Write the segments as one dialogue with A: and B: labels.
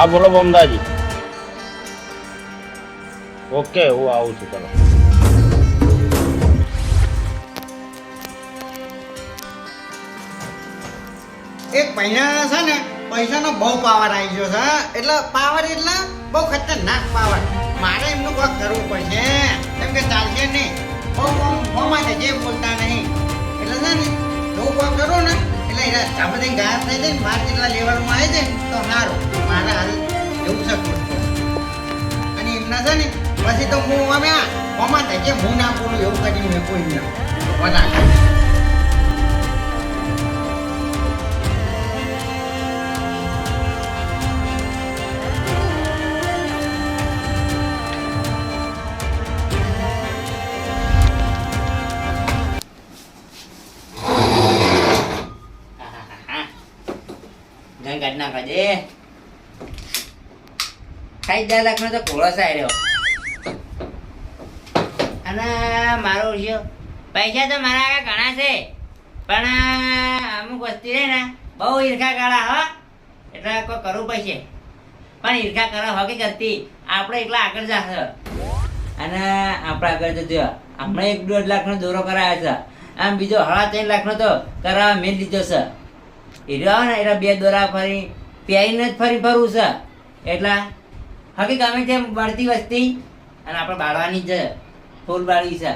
A: હા, બોલો બમદાજી. ઓકે હું આવું છું, ચલો.
B: એક પૈસા છે ને, પૈસાનો બહુ પાવર આવી ગયો છે એટલે પાવર એટલે બહુ ખતરનાક પાવર મારે એમનું કોક કરવું પડશે. કેમ કે ચાલશે નહીં. બહુ બહુ માટે જે બોલતા નહીં. એટલે છે ને જો કોક કરો ને એટલે આ બધી ગાયબ થઈ જાય ને, માર જેટલા લેવલમાં આવી જાય તો સારું મારે હાલ એવું શકું. અને એમના છે ને, પછી તો હું અમે આમાં થાય કે હું ના પૂરું એવું કરીને કોઈ ના
C: ના ખાજે ખાઈ જા લાખ તો ઘોડો સાય અને મારો છે પૈસા તો મારા ઘણા છે. પણ અમુક વસ્તી રહે ને, બહુ ઈર્ખા કાળા હો. એટલે કોઈ કરવું પડશે. પણ ઈર્ખા કરો કે કરતી. આપણે એકલા આગળ જાશે અને આપણે આગળ જજો હમણાં એક દોઢ લાખનો દોરો કરાયો છે. આમ બીજો હળા ત્રણ લાખનો તો કરાવવા મેં લીધો છે. એ રહ્યો ને એટલે બે દોરા ફરી. પ્યાઈને જ ફરી ફરવું છે. એટલે હકી ગમે તેમ બળતી વસ્તી અને આપણે બાળવાની જ ફૂલ બાળવી છે.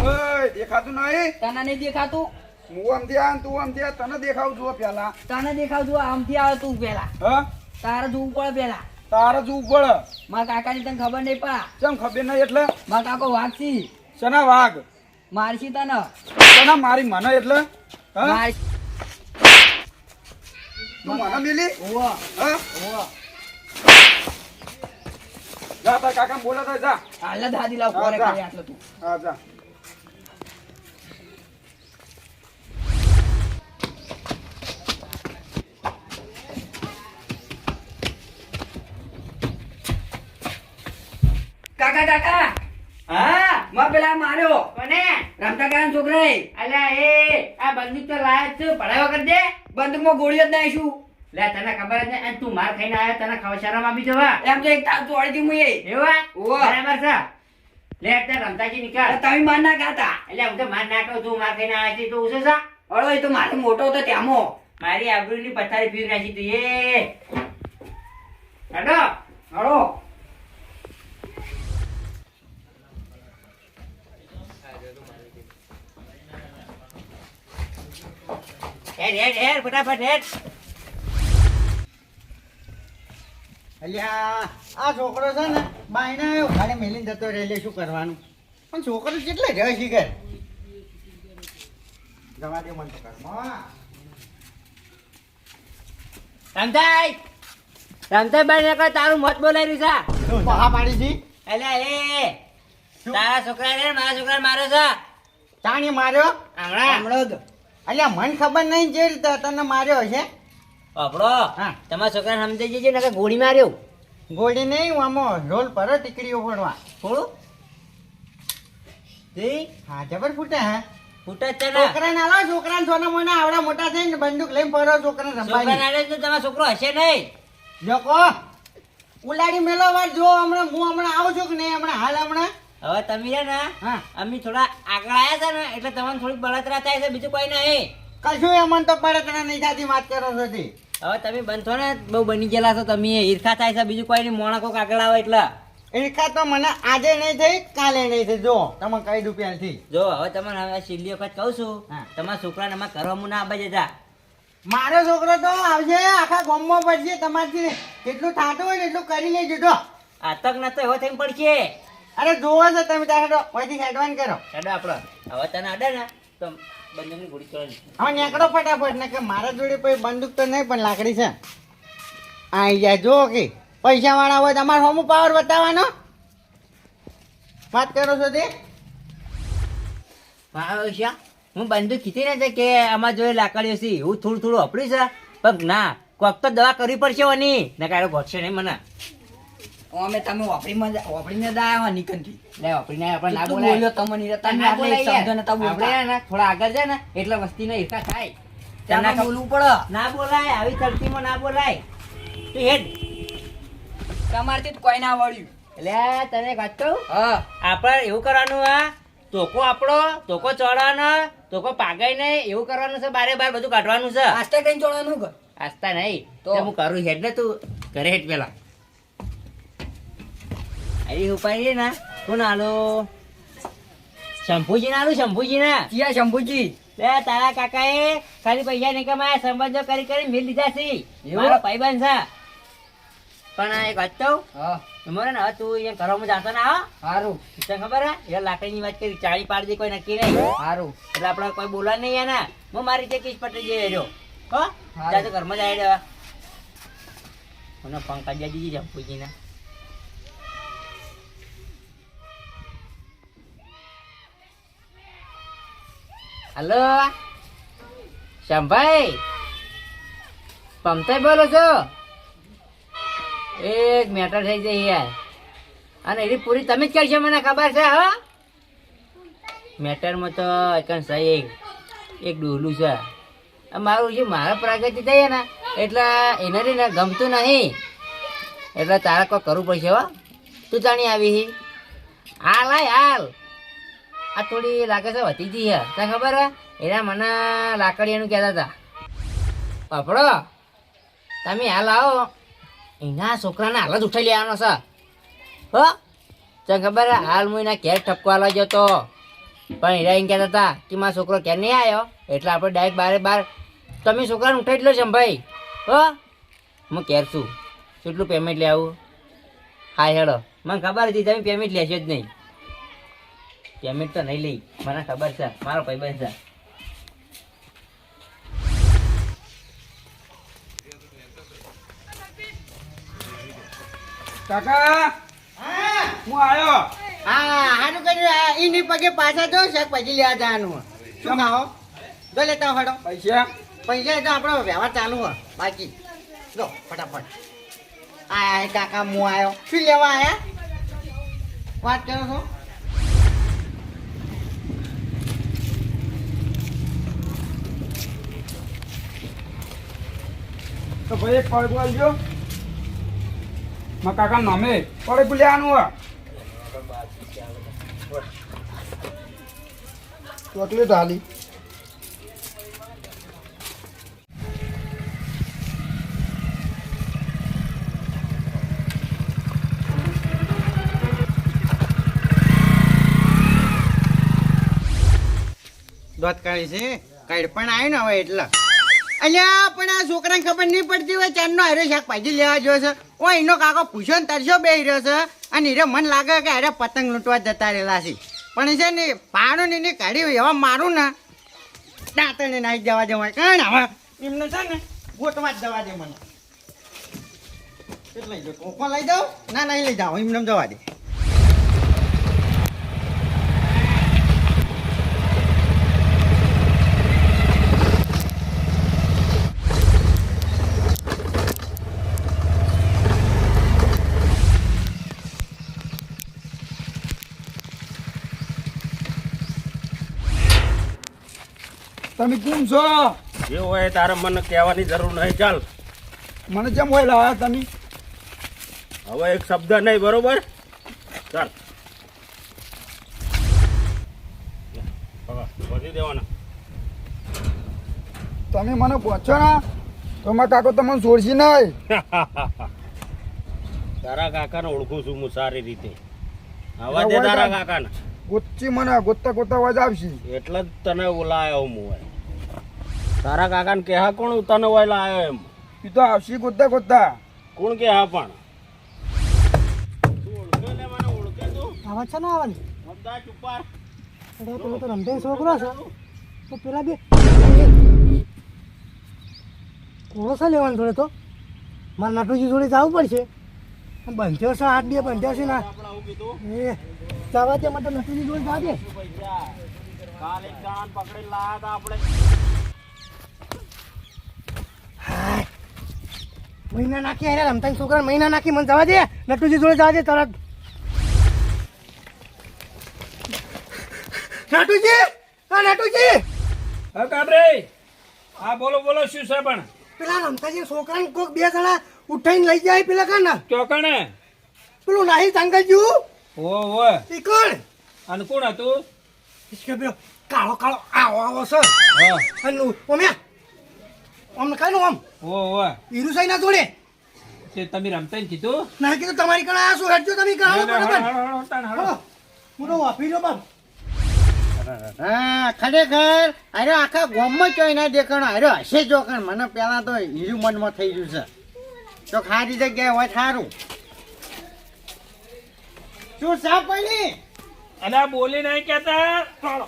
D: ઓય દેખાતું નહીં?
E: તને નહીં દેખાતું?
D: હું આમથી આ તું આમથી આ તને દેખાવ જુઓ પેલા.
E: તને દેખાતું આમથી આવે તું પેલા.
D: હા?
E: તારે જોવું પડે પેલા.
D: તારે જોવું પડે.
E: મારા કાકાની તને ખબર નહીં પા.
D: ચમ ખબર નહીં એટલે?
E: મારા કાકો વાગશી
D: શના વાઘ?
E: મારશી તને.
D: શના મારી મને એટલે હા? મને મિલી
E: ઓવો,
D: હા? જા તાર કાકા બોલે તો જા.
E: હાલ જ લાવ કોરે કરે આટલો તું.
D: હા જા.
E: કાકા કાકા.
C: હા?
E: માં પેલા માર્યો.
C: કોને?
E: રમતા કાકા છોકરા
C: અલ્યા એ આ બંદૂક તો લાયા છે. પડાયો કરી દે.
E: બંદૂકમાં ગોળીઓ જ નાખીશું.
C: લે તને ખબર જ નહીં. તું માર ખાઈને આયા તને ખાવા શરમ આપી જવા
E: એમ તો એક તાર તોડી અડધી મુએ
C: એવા. બરાબર છે. લે અત્યારે રમતાજી નીકળ.
E: તમે માર ના ખાતા.
C: એટલે હું તો માર નાખો તું માર ખાઈને આવ્યો છે તો ઉસે છે.
E: અળો એ તો મારે મોટો હતો ત્યાંમો.
C: મારી આબરૂની પથારી ફીર નાખી તું એ. હડો
E: હળો
C: હેડ હેડ હેડ ફટાફટ હેડ.
B: અલ્યા આ છોકરો છે ને બાયના ઉઘાડે મેલીને જતો રહે શું કરવાનું? પણ છોકરો કેટલે રહ્યો છે ઘર જવા દે મને
C: તારું મત રહ્યું છે.
B: શું પાડી છી
C: એ? છોકરા છોકરાને મારા માર્યો છે.
B: તાણી માર્યો?
E: હમણાં હમણાં
B: અલ્યા મને ખબર નહીં જે રીતે તને માર્યો છે
C: આપણો
B: હા.
C: તમારા છોકરાને સમજી જજો ને ગોળી માર્યો.
B: ગોળી નહીં હું આમાં રોલ પર ટીકડીઓ ફોડવા
C: થોડું
B: હા જબર ફૂટે હા.
C: ફૂટે છે ને.
B: છોકરાને આલો છોકરાને સોના મોને આવડા મોટા થઈને બંદૂક લઈને પડો છોકરાને
C: છોકરાને
B: રમવાની
C: આલે તો તમારો છોકરો હશે નહીં.
B: જોકો ઉલાડી મેલો વાર જો હમણાં હું હમણાં આવું છું કે નહીં હમણાં હાલ હમણાં.
C: હવે તમે છે ને
B: હા.
C: અમે થોડા આગળ આવ્યા છે ને એટલે તમને થોડીક બળતરા થાય છે બીજું કોઈ નહીં.
B: કશું એ મન તો બળતરા નહીં થતી વાત કરો છો તે.
C: હવે તમે બનશો ને બહુ બની ગયેલા છો તમે ઈર્ખા થાય છે બીજું કોઈ નહીં મોણા કોક આગળ આવે એટલે.
B: ઈર્ખા તો મને આજે નહીં થઈ કાલે નહીં થઈ. જો તમે દઉં પહેલથી.
C: જો હવે તમને હવે છેલ્લી વખત કહું છું. તમારા છોકરાને એમાં કરવામાં ના આવે જતા.
B: મારો છોકરો તો આવશે આખા ગામમાં પડશે તમારથી જેટલું થતું હોય ને એટલું કરી લેજો તો
C: આતંક ન તો એવો થઈને પડશે.
B: અરે જોવો છો તમે તારે અહીંથી હેડવાન કરો.
C: હેડો આપણો. હવે તને અડે ને તો બંદૂકની ગોળી ચડી
B: હવે નીકળો ફટાફટ ને કે મારા જોડે પછી બંદૂક તો નહીં પણ લાકડી છે. આઈ જાય જો કે પૈસા વાળા હોય તમારે હોમ પાવર બતાવવાનો. વાત કરો છો તે?
C: ભાવશ્યા હું બંદૂક કીધી ને છે કે આમાં જોઈએ લાકડીઓ છે એવું થોડું થોડું અપડ્યું છે. પણ ના કોક તો દવા કરવી પડશે ઓની ને કારો ઘટશે નહીં મને.
E: અમે તમે વાપરીને જ આયા હો નિકનથી.
C: લે વાપરીને આપણે ના બોલાય.
E: બોલ્યો તમને તમે
C: ના બોલાય
E: એક શબ્દ નતા બોલતા.
C: આપણે ને થોડા આગળ જાય ને એટલે વસ્તીનો ઈર્ષા થાય.
E: ત્યાં બોલવું પડે.
C: ના બોલાય આવી તડતીમાં ના બોલાય. તું હેડ.
E: તમારથી તો કોઈ ના વળ્યું.
C: એટલે તને વાત કહું?
E: હા.
C: આપણે એવું કરવાનું આ તોકો આપણો તોકો ચડવાનો તોકો પાગાઈ નહીં એવું કરવાનું છે બારે બાર બધું કાઢવાનું છે.
E: આસ્તે કઈ ચડવાનું
C: આસ્તા નહીં.
E: તો?
C: તો હું કરું હેડ ને તું. ઘરે હેડ પેલા. અહીં ઉપાડી ને. કોણ આલો શંભુજી ના આલું શંભુજી ના
E: કિયા શંભુજી.
C: લે તારા કાકાએ ખાલી પૈસા નહીં કમાયા સંબંધો કરી કરી મિલ લીધા છે? મારો ભાઈબંધ છે. પણ આ એક વાત કહું? તમારે ને તું અહીંયા ઘરોમાં જાતો ના હા?
E: સારું
C: તને ખબર હે? એ લાકડીની વાત કરી ચાળી પાડી કોઈ નક્કી નહીં.
E: સારું
C: એટલે આપણે કોઈ બોલવા નહીં એના. હું મારી રીતે કીચ પટી જઈ રહ્યો. હો?
E: હા.
C: જા તો ઘરમાં જાય રહ્યો મને પંકજ દીધી જંપુજીને હલો. શ્યામભાઈ પમતાઈ બોલો છો? એક મેટર થઈ જાય યાર. અને એની પૂરી તમે જ કરશો મને ખબર છે, હા? મેટરમાં તો એકન સહી. એક એક ડોલું છે. મારું જે મારા પ્રગતિ થઈ ને એટલે એને રે ને ગમતું નહીં. એટલે તારે કોઈ કરવું પડશે, હો? તું જાણી આવી હાલ હાય હાલ. આ થોડી લાગે છે વધી ગઈ છે તને ખબર હે? એના મને લાકડીયાનું કહેતા હતા. પાપડો તમે હાલ આવો એના છોકરાને હાલ જ ઉઠાઈ લેવાનો છે. હો? તને ખબર હાલ હું એના ઘેર ઠપકવા લાગ્યો જતો પણ હીરા એમ કહેતા હતા કે મારો છોકરો ક્યારે નહીં આવ્યો. એટલે આપણે ડાયરેક્ટ બારે બાર તમે છોકરાને ઉઠાઈ જ લો ભાઈ. હો? હું ઘેર છું. કેટલું પેમેન્ટ લે આવું હા હેડો. મને ખબર હતી, તમે પેમેન્ટ લેશો જ નહીં. પેમેન્ટ તો નહીં લઈ. મને ખબર છે. મારો ભાઈબંધ છે.
D: કાકા!
B: હું.
D: આવ્યો?
B: હા હાનું કર્યું. આ એની પગે પાછા જો શાકભાજી લેવા જવાનું. શું ખાઓ જો લેતા ફાડો
D: પૈસા?
B: પૈસા તો આપણો વ્યવહાર ચાલુ હોય. બાકી. જો ફટાફટ. આ કાકા હું આવ્યો. શું લેવા આયા વાત કરો છો?
D: તો ભાઈ એક પડે બોલજો મા કાકા નામે પડે બોલ્યાનું આ
B: ચોકલેટ હાલી. દોત કાઢી છે? કાઢ પણ આવ્યું ને હવે એટલે. અલ્યા, પણ આ છોકરાને ખબર નહીં પડતી હોય ચારનો હારે શાકભાજી લેવા ગયો છે. ઓ એનો કાકો પૂછો ને તરશો બે રહ્યો છે? અને હીરે મન લાગે કે હારે પતંગ લૂંટવા જતા રહેલા છે. પણ છે ને પાણું ને કાઢી એવા મારું ને દાંતને નાખી જવા દે હોય કારણ હવે એમને છે ને, ગોતવા જ જવા દે મને. લઈ ટોપમાં લઈ જાઓ ના નહીં લઈ જાઓ. એમને જવા દે.
D: તમે કેમ છો?
A: જે હોય તારે મને કહેવાની જરૂર નહીં. ચાલ.
D: મને જેમ હોય લાવ્યા તમે?
A: હવે એક શબ્દ નહીં બરોબર? ચાલ. વધી દેવાના.
D: તમે મને પહોંચો ને તો મારા કાકો તમને છોડશે નહીં.
A: તારા કાકાને ઓળખું છું હું સારી રીતે. આવા દે તારા. કાકાને.
D: ગોચી મને ગોતતા ગોતતા અવાજ આવશે.
A: એટલે જ તને ઓલાયો હું તારા કાકાને કેહા કોણ તને ઓય લાયો એમ?
D: એ તો આવશે ગોતતા ગોતતા.
A: કોણ કેહા પણ? તું ઓળખે લે મને ઓળખે તું.
F: આવા છે ને એટલે પેલો તો રમતે છોકરો છે. તો પેલા બે કોણો છે લેવાનું થોડે તો? મારે નાટુજી જોડે જવું પડશે. બંધ્યો છે હાથ બે બંધ્યો છે ના એ જવા દે માટે નથી જોડે જવા દે.
A: કાલ એક જણાને પકડી લાયા હતા આપણે.
F: મહિના નાખી અરે રમતા છોકરા મહિના નાખી મને જવા દે. નટુજી જોડે જવા દે તરત. નટુજી! હા નટુજી!
D: હા કાબરે. હા બોલો બોલો શું છે પણ?
F: પેલા રમતાજી છોકરાને કોક બે જણા ઉઠાઈને લઈ જાય પેલા કાના?
D: ચોકણે?
F: પેલું નાહી સંગતજી
D: ઓ ઓ
F: એ કોણ?
D: અને કોણ હતું?
F: ઈસકે પેલો કાળો કાળો આવો આવો સર
D: હા.
F: અને ઓમ્યા આમ કાનું આમ
D: ઓ ઓ
F: ઈરુસાઈ ના જોડે?
D: તે તમે રમતા ને કીધું?
F: ના કીધું તમારી કણા આ શું હેડજો તમે કાળો બરાબર. હું. તો વાપી લો બાપ.
B: હા ખરેખર? અરે આખા ગામમાં ચોય ના દેખાણો. અરે હશે જોકણ મને પેલા તો હીરું મનમાં થઈ ગયું છે. તો ખારી જગ્યાએ હોય સારું. શું સાફ પડી?
D: અને બોલી નહીં કેતા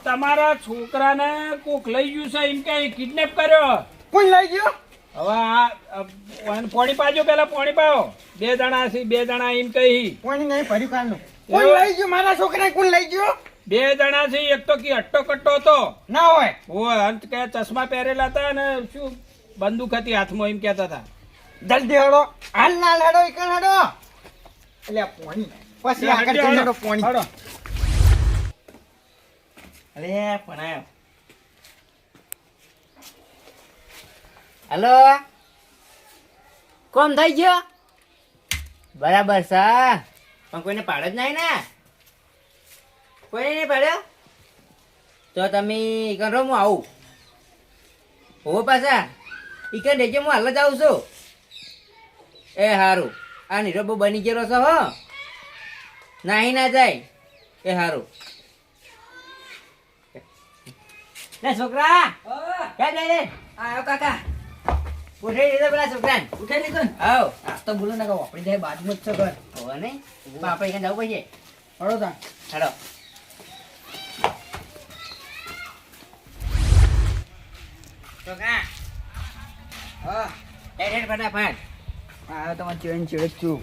D: તમારા છોકરાને કોક લઈ ગયું છે એમ કે કિડનેપ કર્યો.
B: કોણ લઈ ગયો?
D: હવે આ પોણી પાજો પેલા પોણી પાવો. બે જણા છે બે જણા એમ કહી.
B: પોણી નહીં ફરી કાલનું
D: કોણ લઈ
B: ગયું? મારા છોકરા કોણ લઈ ગયો?
D: બે જણા છે એક તો કી અટ્ટો કટ્ટો હતો.
B: ના હોય.
D: ઓ અંત કે ચશ્મા પહેરેલા હતા અને શું બંદૂક હતી હાથમાં એમ કહેતા હતા.
B: જલ્દી હડો. હાલ ના લડો ઈ હડો. એટલે પોણી. પછી આગળ જઈને
D: હડો,
B: પોણી.
D: હડો.
C: અરે પણ હલો? કોમ થઈ ગયો? બરાબર સર પણ કોઈને પાડે જ નહીં ને? કોઈને નહીં પાડ્યો? તો તમે ઈકન રહો હું આવું. હો પાછા. ઈકન રહેજો હું હાલ જ આવું છું. એ સારું આ નીરો બહુ બની ગયેલો છો હો. નાહી ના જાય. એ સારું ના છોકરા. ક્યાં જાય રે
E: આવ્યો કાકા.
C: ઉઠાઈ દીધો પેલા છોકરાને.
E: ઉઠાઈ લીધો ને?
C: આવ.
E: આ તો બોલો ને કહો આપણે જાય બાજુમાં જ છે ઘર.
C: હવે નહીં આપણે જવું પડશે.
E: હળો તા
C: હેલો છોકરા
E: હા.
C: હેડ હેડ ફટાફટ.
E: આયો તમારે ચેડ ચેડ છું.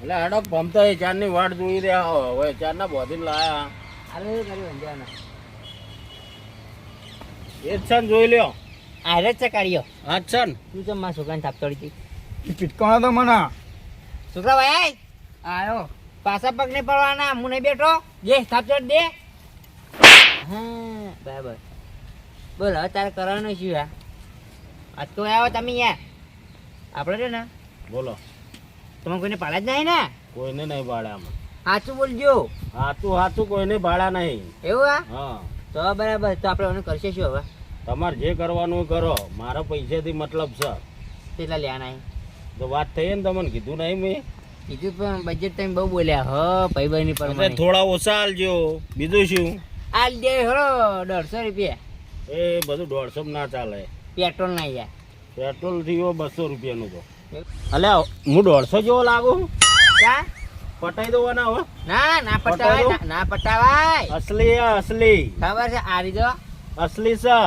A: એટલે આડો ભમતા ચારની વાટ જોઈ રહ્યા હો. હવે ચાર ના બોધીને લાયા.
C: અરે કરી વંજાના.
A: એ જ જોઈ લ્યો.
C: આરે છે કાઢ્યો
A: હા જ
C: તું તો મારા છોકરાને થાપ તોડી હતી
D: પીટકાણો તો મને.
C: છોકરા ભાઈ
E: આયો.
C: પાછા પગ નહીં પડવાના હું નહીં બેઠો. જે થાપ તોડ દે. હા બરાબર. બોલ હવે તારે કરવાનું શું આ આજ તો આવો તમે યાર. આપણે છે ને
A: બોલો.
C: તમે કોઈને પાડ્યા જ નહીં ને?
A: કોઈને નહીં ભાડે આમાં.
C: સાચું બોલજો.
A: સાચું સાચું કોઈને ભાડા નહીં.
C: એવું આ?
A: હા.
C: તો બરાબર તો આપણે એનું કરશે શું હવે?
A: તમારે જે કરવાનું કરો. મારો પૈસાથી મતલબ છે.
C: કેટલા લેવાના?
A: તો વાત થઈ ને તમને કીધું નહીં મેં?
C: કીધું પણ બજેટ તમે બહુ બોલ્યા હ ભાઈ ભાઈ ની
A: એટલે
C: પર
A: થોડા ઓછા આલજો. બીજું શું?
C: આલ દે હળો દોઢસો રૂપિયા.
A: એ બધું દોઢસો ના ચાલે.
C: પેટ્રોલ ના યાર
A: પેટ્રોલ થયો બસો રૂપિયાનું તો. અલ્યા હું દોઢસો જેવો લાગુ?
C: ક્યાં
A: પટાઈ દો ને હવે
C: ના ના પટાવાય ના- ના પટાવાય.
A: અસલી અસલી.
C: ખબર છે આ રીતો
A: અસલી છે.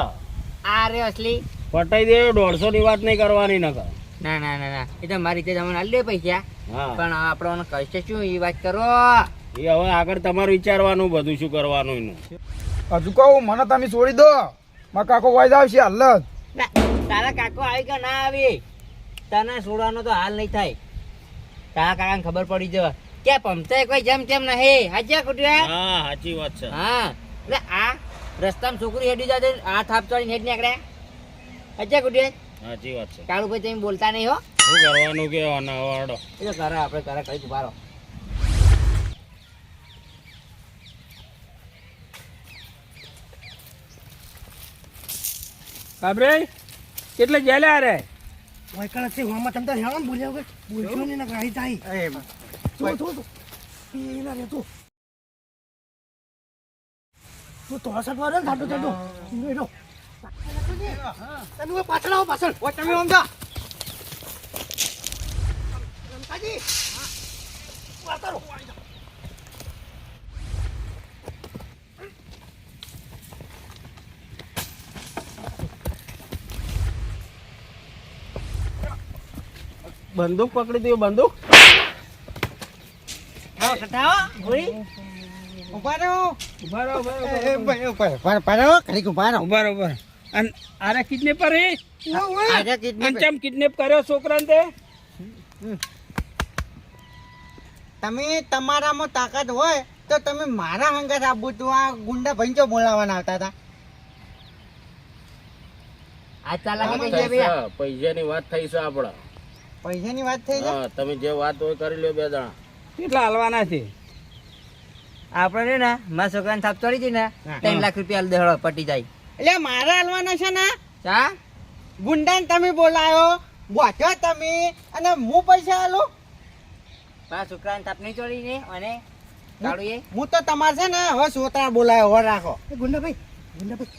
C: આ રે અસલી.
A: પટાઈ દે દોઢસો ની વાત નહીં કરવાની નકર.
C: ના ના ના ના. એ તો મારી રીતે તમને આલી દે પૈસા. પણ આપણો કહીશે શું એ વાત કરો.
A: એ હવે આગળ તમારે વિચારવાનું બધું શું કરવાનું એનું.
D: હજુ કહું મને તમે છોડી દો. મારા કાકો વાઈ આવશે હાલ જ.
C: ના, તારા કાકો આવી કે ના આવી તને છોડવાનો તો હાલ નહીં થાય. તારા કાકાને ખબર પડી જવા. કે પમતાય કોઈ જેમ તેમ નહીં. હાજ્યા કુટિયા?
A: હા સાચી વાત છે.
C: હા. એટલે આ રસ્તામાં છોકરી હેડી જાય આ થાપ ચોડીને હેડ નીકળે. હાજ્યા કુટિયા?
A: સાચી વાત છે.
C: કાળુભાઈ તમે બોલતા નહીં હો.
A: શું કરવાનું કે અનાવાડો
C: એ તો કરે આપણે કરે કઈ ઉભારો
D: કાબરે કેટલે જેલા રે
F: વાયકણ છે હોમાં તમ તાર હેરાન બોલ્યા વગર ને ના આઈ જાય
B: એ
F: તો તો તો ના રે તો તો તો અસર વાળો ઘાટો ચડો એ રો તમે પાછળ આવો પાછળ
B: ઓ તમે સમજા
F: રમતાજી વાતારો
D: કિડનેપ પકડી છોકરાને બંદૂક
B: તમે તમારામાં તાકાત હોય તો તમે મારા હંગાત આબુ તું આ ગુંડા ભંચો બોલાવવાના આવતા હતા.
C: આ ચાલાકી
A: છે, પૈસાની વાત થઈ છે આપડા
B: પૈસાની વાત થઈ છે
A: હા તમે જે વાત હોય કરી લ્યો બે જણા
D: કેટલા હાલવાના છે?
C: આપણે ને મારા છોકરાને થાપ ચડી જઈ ને ત્રણ લાખ રૂપિયા દેહળો પટી જાય.
B: એટલે મારા હાલવાના છે ને?
C: ચા?
B: ગુંડાને તમે બોલાયો બોધ્યો તમે અને હું પૈસા હાલો
C: મારા છોકરાને થાપ નહીં ચડી ને અને
B: હું તો તમારે છે ને હવે સોતરા બોલાયો હવે રાખો.
F: ગુંડાભાઈ ગુંડાભાઈ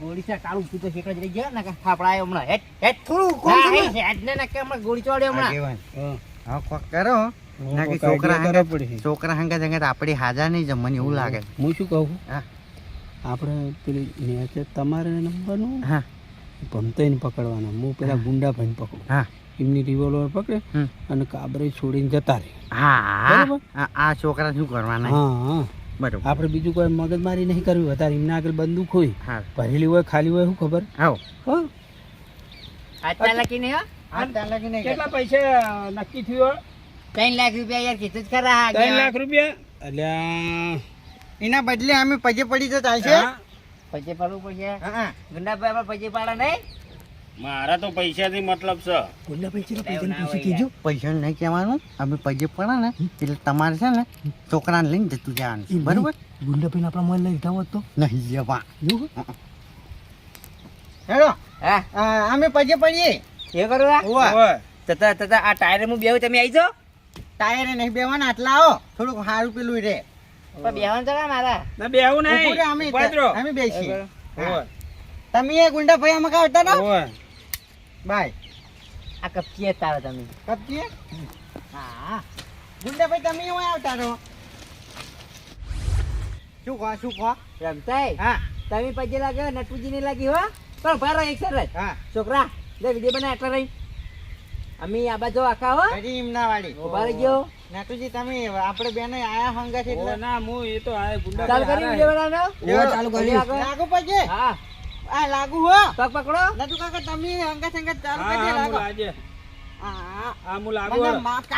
C: ગોળી છે કાળું તું તો શેકડ જ ગયા ને થાપડાયો હમણાં. હેટ હેટ
F: થોડું કોમ
C: હા, હેટ ને. નકે હમણાં ગોળી ચોડ્યો હમણાં.
B: હા. કોક કરો. ના કે છોકરા હંગાત છોકરા હંગાત હંગાત આપણી હાજર નહીં જમવાની એવું લાગે.
D: હું શું કહું?
B: હા.
D: આપણે પેલી નેચે તમારે નંબરનું
B: હા.
D: ભમતાઈને પકડવાના. હું પેલા ગુંડા ભાઈને પકડું.
B: હા.
D: એમની રિવોલ્વર પકડે અને કાબરે છોડીને જતા રહે.
B: હા.
D: બરાબર.
B: આ- આ છોકરા શું કરવાના?
D: હા હા.
B: બરોબર.
D: આપણે બીજું કોઈ મગજમારી નહીં કરવી. વધારે એમના આગળ બંદૂક હોય
B: હા.
D: ભરેલી હોય ખાલી હોય શું ખબર?
B: આવો.
D: હા.
C: ચાલાકી નહીં હો.
B: ચાલાકી નહીં
D: કેટલા પૈસા નક્કી થયો
C: ત્રણ લાખ રૂપિયા યાર કીધું જ ખરા હા,
D: ત્રણ લાખ રૂપિયા?
B: એટલે એના બદલે અમે પજે પડી તો ચાલશે
D: પજે
C: પછી પડવું પડશે.
B: હા.
C: ગુંડાભાઈ આપણે પછી પાડે નહીં?
A: મારા તો પૈસાથી મતલબ છે.
F: ગુંડાભાઈ
C: પૈસા
F: પૈસા
C: પૂછી
F: કીધું
B: પૈસા નહીં કહેવાનું. અમે પૈસે પડે ને એટલે તમારે છે ને છોકરાને લઈને જતું જવાનું બરોબર? બરોબર
F: પૈસા આપણા મોબાઈલ લઈ લીધા હોત તો?
B: નહીં જવા
F: એવું
B: હેલો.
C: હા.
B: આ, અમે પૈસે પડીએ.
C: એ કરું. તતા તતા આ ટાયર હું બેહું તમે આવી જાઓ
B: ટાયરે નહીં બેવાના આટલા આવો. થોડુંક સારું પેલું રે.
C: પણ બેહવાનું તો મારા.
D: ના બેહું નહીં.
B: અમે બેસીએ. તમે એ ગુંડા ભાઈ અમે આવતા ના?
D: ઓય.
B: બાય.
C: આ કપચી તારો તમે.
B: કપચી હા. ગુંડા ભાઈ તમે એમાં આવતા રહો? શું કહો શું કહો?
C: રમતાય
B: હા.
C: તમે પછી લાગ્યો નટુજી ને લાગી હો. પણ ભારો એક સર
B: હા.
C: છોકરા લે વીડિયો બના એટલા રહી. અમે આ બાજુ આખા હો.
B: હજી ઇમના વાળી
C: ઊભા રહી ગયો.
B: નાટુજી તમે આપણે બેને આયા હંગા છે એટલે
D: ના હું એ તો આ ગુંડા
C: ચાલુ કરી વીડિયો બનાવવાનો?
F: ચાલુ
C: કરી.
B: લાગુ પછી
C: હા.
B: આ લાગુ હો.
C: પગ પકડો.
B: નટુ કાકા તમે હંગા સંગા ચાલુ કરી લાગો.
D: આજે
B: આ
D: આ મુ લાગુ
B: મને
D: હે.
B: માફ કર.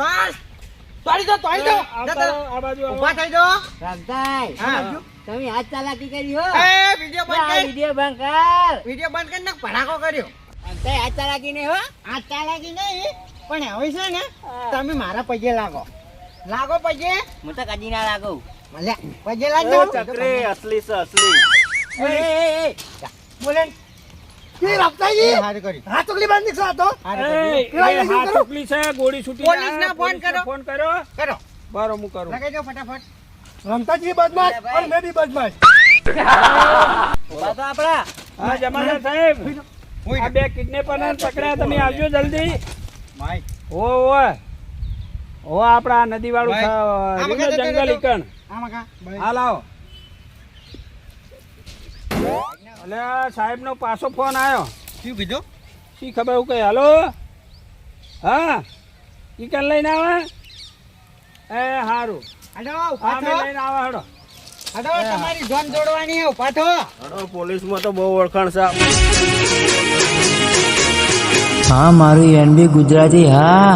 B: બસ. તોડી દો તોડી દો.
D: આ બાજુ આવો.
B: ઊભા થઈ દો.
C: રમતાય
B: હા.
C: તમે હાથ ચાલાકી કરી હો.
B: એ વિડિયો બંધ કર.
C: વીડિયો બંધ કર.
B: વિડિયો બંધ કર ને ભડાકો કર્યો.
C: અંતે હાથ ચાલાકી નહીં હો.
B: આ ચાલાકી નહીં પણ હવે છે ને તમે મારા પગે લાગો. લાગો પગે?
C: હું તો કદી ના લાગુ.
A: ચક્રી અસલી છે અસલી
C: એ, એ, એ.
B: બોલે
F: એ રાપતાજી
B: સારું કર્યું
F: હા ચોકલી બાંધ નીકળો શું
D: છે ગોળી છૂટી.
B: ફોન કરો.
D: ફોન કર્યો
B: કરો
D: બારો હું કરું
B: લગાઈ દો ફટાફટ
F: રમતાજી બદમાશ અને મેં બી બદમાશ
C: તો આપડા
D: હા જમાદાર સાહેબ આ બે કિડનેપર પકડ્યા તમે આવજો જલ્દી
B: ભાઈ
D: ઓ ઓય ઓ આપડા નદી વાળું જંગલ. ઈકણ હા લાવો અલે સાહેબ નો પાછો ફોન આવ્યો
B: શું કીધું?
D: શી ખબર હું કઈ? હાલો? હા? ઈકણ લઈને આવે? એ
B: સારું
D: લઈને આવે હડો
B: હાલો તમારી જોન જોડવાની હે ઊભા
A: હડો પોલીસમાં તો બહુ ઓળખાણ છે.
G: હા મારું એનબી ગુજરાતી હા.